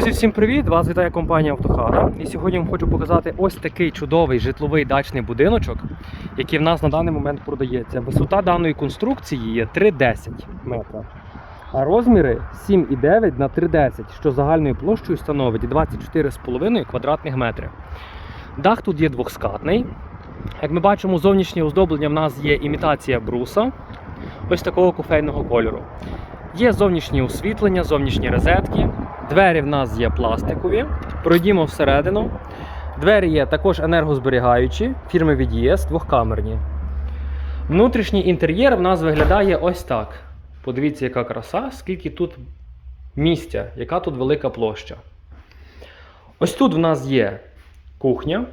Друзі, всім привіт! Вас вітає компанія Автохата. І сьогодні вам хочу показати ось такий чудовий житловий дачний будиночок, який в нас на даний момент продається. Висота даної конструкції є 3,10 метра. А розміри 7,9 на 3,10, що загальною площею становить 24,5 квадратних метри. Дах тут є двохскатний. Як ми бачимо, зовнішнє оздоблення в нас є імітація бруса, ось такого кофейного кольору. Є зовнішнє освітлення, зовнішні розетки. Двері в нас є пластикові. Пройдімо всередину. Двері є також енергозберігаючі, фірми VDS, двохкамерні. Внутрішній інтер'єр в нас виглядає ось так. Подивіться, яка краса, скільки тут місця, яка тут велика площа. Ось тут в нас є кухня,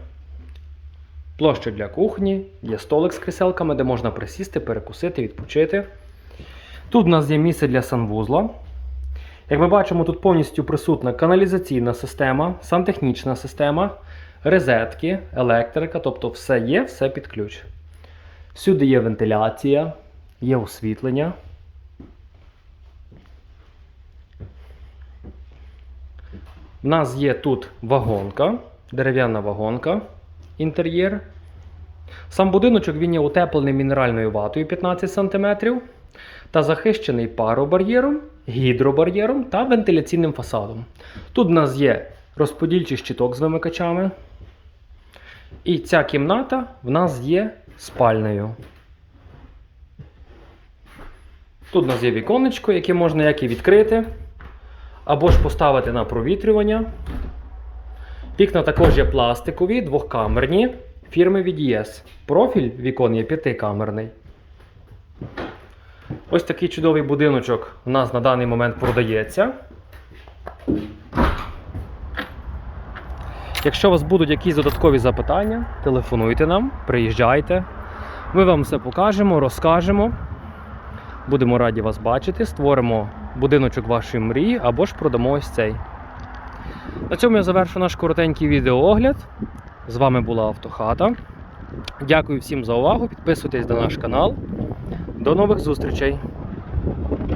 площа для кухні, є столик з кріселками, де можна присісти, перекусити, відпочити. Тут у нас є місце для санвузла. Як ми бачимо, тут повністю присутня каналізаційна система, сантехнічна система, розетки, електрика, тобто все є, все під ключ. Всюди є вентиляція, є освітлення. У нас є тут вагонка, дерев'яна вагонка, інтер'єр. Сам будиночок він є утеплений мінеральною ватою 15 см та захищений паробар'єром, гідробар'єром та вентиляційним фасадом. Тут у нас є розподільчий щиток з вимикачами. І ця кімната в нас є спальнею. Тут у нас є віконечко, яке можна як і відкрити, або ж поставити на провітрювання. Вікна також є пластикові, двохкамерні фірми VDS. Профіль вікон є п'ятикамерний. Ось такий чудовий будиночок у нас на даний момент продається. Якщо у вас будуть якісь додаткові запитання, телефонуйте нам, приїжджайте. Ми вам все покажемо, розкажемо. Будемо раді вас бачити, створимо будиночок вашої мрії або ж продамо ось цей. На цьому я завершу наш коротенький відеоогляд. З вами була Автохата. Дякую всім за увагу. Підписуйтесь на наш канал. До нових зустрічей!